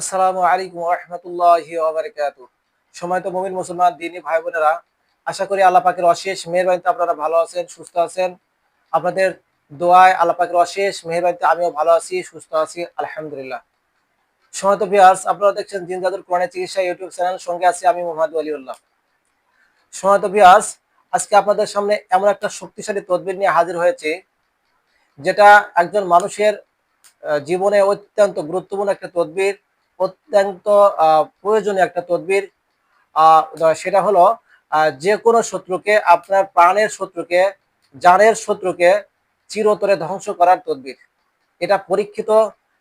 আসসালামু আলাইকুম রহমতুল্লাহ সময় তো মমিন মুসলমান, দিনী ভাই বোনেরা, আশা করি আল্লাহ পাকের অশেষ মেহরবানিতে আপনারা ভালো আছেন, সুস্থ আছেন। আপনাদের দোয়ায় আল্লাহ পাকের অশেষ মেহরবানিতে আমিও ভালো আছি, সুস্থ আছি, আলহামদুলিল্লাহ। সময় তো আপনারা দেখছেন দিন জাদুর চিকিৎসা ইউটিউব চ্যানেল, সঙ্গে আছি আমি মোহাম্মদ আলিউল্লাহ সময় তো আজকে আপনাদের সামনে এমন একটা শক্তিশালী তদবির নিয়ে হাজির হয়েছে, যেটা একজন মানুষের জীবনে অত্যন্ত গুরুত্বপূর্ণ একটা তদবির। অত্যন্ত প্রয়োজনীয় একটা তদবির। সেটা হলো যে কোনো শত্রুকে আপনার প্রাণের শত্রুকে জানের শত্রুকে চিরতরে ধ্বংস করার তদবির। এটা পরীক্ষিত।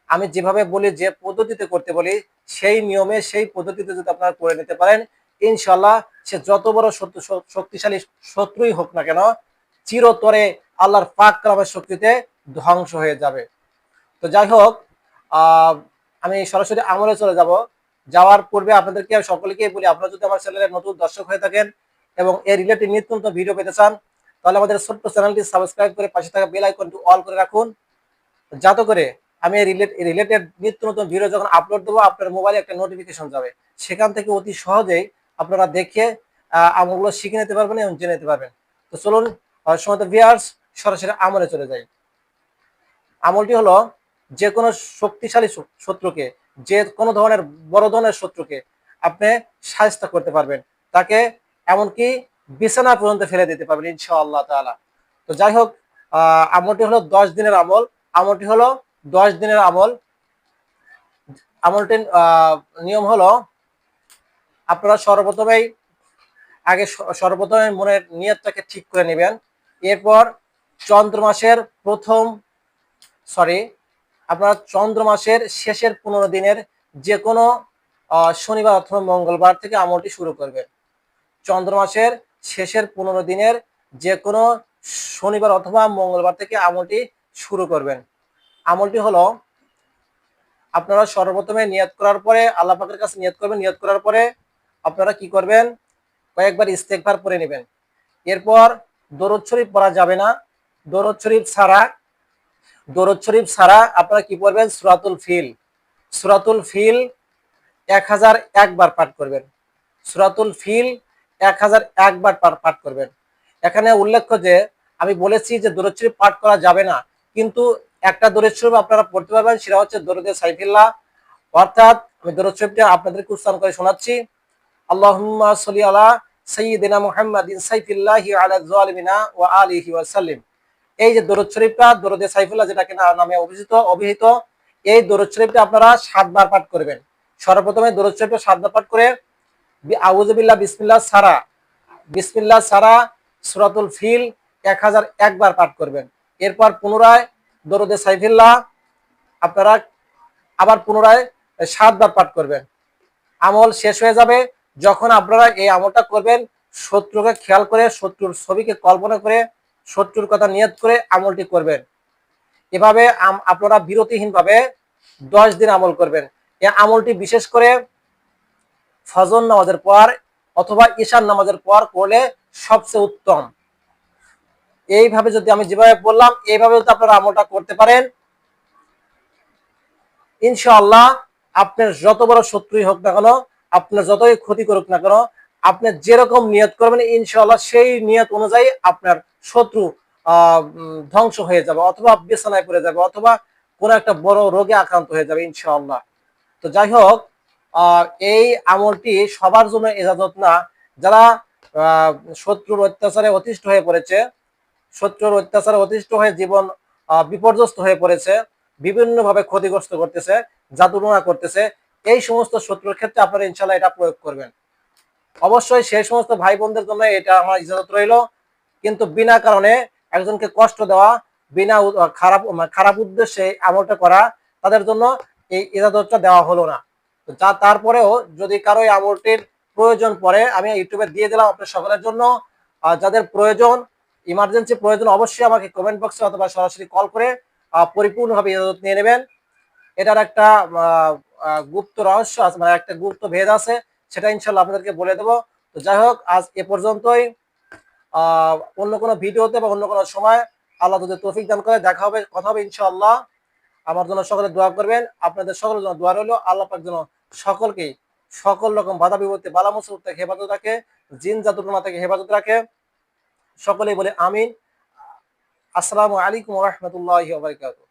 আমি যেভাবে বলি যে পদ্ধতিতে করতে বলি সেই নিয়মে সেই পদ্ধতিতে যদি আপনারা করে নিতে পারেন ইনশাল্লাহ সে যত বড় শত্রু শক্তিশালী শত্রুই হোক না কেন চিরতরে আল্লাহর পাক কালামের শক্তিতে ধ্বংস হয়ে যাবে। তো যাই হোক আহ, আমি সরাসরি আমলে চলে যাব। যাওয়ার পূর্বে আপনাদেরকে সকলকেই বলি, আপনারা যদি আমার চ্যানেলের নতুন দর্শক হয়ে থাকেন এবং এই রিলেটেড নিত্য নতুন ভিডিও পেতে চান, তাহলে আমাদের ছোট্ট চ্যানেলটি সাবস্ক্রাইব করে পাশে থাকা বেল আইকনটি অল করে রাখুন। যাতে করে আমি রিলেটেড নিত্য নতুন ভিডিও যখন আপলোড দেবো, আপনার মোবাইলে একটা নোটিফিকেশন যাবে। সেখান থেকে অতি সহজেই আপনারা দেখে আমলগুলো শিখে নিতে পারবেন এবং জেনে নিতে পারবেন। তো চলুন সময় ভিয়ার্স সরাসরি আমলে চলে যাই। আমলটি হলো যে কোনো শক্তিশালী শত্রুকে, যে কোনো ধরনের বড় ধরনের শত্রুকে আপনি সাহায্য করতে পারবেন। তাকে এমনকি বিছানা পর্যন্ত ফেলে দিতে পারবেন, ইনশাআল্লাহ তাআলা। তো যাই হোক আমলটি হলো দশ দিনের আমল। আমলটি হলো দশ দিনের আমল। আমলটির নিয়ম হলো আপনারা সর্বপ্রথমেই আগে সর্বপ্রথমে মনের নিয়তটাকে ঠিক করে নেবেন। এরপর চন্দ্র মাসের প্রথম সরি আপনারা চন্দ্র মাসের শেষের পনেরো দিনের যে কোনো শনিবার অথবা মঙ্গলবার থেকে আমলটি শুরু করবেন চন্দ্র মাসের শেষের পনেরো দিনের যে কোনো শনিবার অথবা মঙ্গলবার থেকে আমলটি শুরু করবেন। আমলটি হলো, আপনারা সর্বপ্রথমে নিয়ত করার পরে আল্লাহ পাকের কাছে নিয়ত করবেন। নিয়ত করার পরে আপনারা কি করবেন? কয়েকবার ইস্তেকবার পরে নেবেন। এরপর দরদ শরীফ পড়া যাবে না। দরদ শরীফ ছাড়া দরদ শরীফ ছাড়া আপনারা কি পড়বেন? সুরাতুল ফিল। সুরাতুল ফিল এক হাজার একবার পাঠ করবেন। সুরাতুল ফিল এক হাজার একবার পাঠ করবেন। এখানে উল্লেখ্য যে, আমি বলেছি যে দরদ শরীফ পাঠ করা যাবে না। কিন্তু একটা দরদ শরীফ আপনারা পড়তে পারবেন, সেটা হচ্ছে দরদে সাইফিল্লাহ। অর্থাৎ আমি দরদ শরীফটা আপনাদেরকে উচ্চারণ করে শোনাচ্ছি। আল্লাহুম্মা সাল্লি আলা সাইয়্যিদিনা মুহাম্মাদিন সাইফিল্লাহি আলা যালিমিনা আলিহি ওয়া সাল্লিম এই যে দরুদ শরীফটা, দরুদে সাইফুল্লাহ যেটাকে নামে অভিহিত অভিহিত, এই দরুদ শরীফটা আপনারা সাতবার পাঠ করবেন। সর্বপ্রথমে দরুদ শরীফটা সাতবার পাঠ করে বি- আউযুবিল্লাহ, বিসমিল্লাহ সারা বিসমিল্লাহ সারা সূরাতুল ফিল এক হাজার একবার পাঠ করবেন। এরপর পুনরায় দরুদে সাইফুল্লাহ আপনারা আবার পুনরায় সাতবার পাঠ করবেন। আমল শেষ হয়ে যাবে। যখন আপনারা এই আমলটা করবেন, শত্রুকে খেয়াল করে, শত্রুর ছবিকে কল্পনা করে শত্রুর কথা নিয়ত করে আমলটি করবেন। এভাবে আপনারা বিরতিহীনভাবে দশ দিন আমল করবেন। এই আমলটি বিশেষ করে ফজর নামাজের পর অথবা ঈশান নামাজের পর করলে সবচেয়ে উত্তম। এইভাবে যদি আমি যেভাবে বললাম, এইভাবে যদি আপনারা আমলটা করতে পারেন, ইনশাআল্লাহ আপনার যত বড় শত্রুই হোক না কেন, আপনার যতই ক্ষতি করুক না কেন, আপনি যেরকম নিয়ত করবেন, ইনশাআল্লাহ সেই নিয়ত অনুযায়ী আপনার শত্রু ধ্বংস হয়ে যাবে অথবা বিছানায় পড়ে যাবে অথবা কোনো একটা বড় রোগে আক্রান্ত হয়ে যাবে, ইনশাআল্লাহ। তো যাই হোক এই আমলটি সবার জন্য এজাজত না। যারা শত্রুর অত্যাচারে অতিষ্ঠ হয়ে পড়েছে, শত্রুর অত্যাচারে অতিষ্ঠ হয়ে জীবন বিপর্যস্ত হয়ে পড়েছে, বিভিন্নভাবে ক্ষতিগ্রস্ত করতেছে জাদুটনা করতেছে, এই সমস্ত শত্রুর ক্ষেত্রে আপনারা ইনশাল্লাহ এটা প্রয়োগ করবেন। অবশ্যই সেই সমস্ত ভাই বোনদের জন্য এটা আমার ইজাজত রইল। কিন্তু বিনা কারণে একজনকে কষ্ট দেওয়া, বিনা খারাপ খারাপ উদ্দেশ্যে আমলটা করা, তাদের জন্য এই ইজাজতটা দেওয়া হলো না। যা তারপরেও যদি কারও আমলটির প্রয়োজন পড়ে, আমি ইউটিউবে দিয়ে দিলাম আপনার সকলের জন্য। যাদের প্রয়োজন ইমার্জেন্সি প্রয়োজন, অবশ্যই আমাকে কমেন্ট বক্সে অথবা সরাসরি কল করে পরিপূর্ণভাবে ইজাজত নিয়ে নেবেন। এটার একটা গুপ্ত রহস্য আছে মানে একটা গুপ্ত ভেদ আছে, সেটা ইনশাল্লাহ আপনাদেরকে বলে দেবো। তো যাই হোক, আজ এ পর্যন্তই। অন্য কোনো ভিডিওতে বা অন্য কোনো সময় আল্লাহ যদি তৌফিক দান করে দেখা হবে, কথা হবে ইনশাআল্লাহ। আমার জন্য সকলে দোয়া করবেন। আপনাদের সকলের জন্য দোয়া রইল। আল্লাহ পাক যেন সকলকে সকল রকম বাধা বিপত্তি, বালা মুসিবত থেকে হেফাজত রাখে, জিন জাতুটুমা থেকে হেফাজত রাখে। সকলেই বলে আমিন। আসসালামু আলাইকুম রহমতুল্লাহ বারকাতুহ।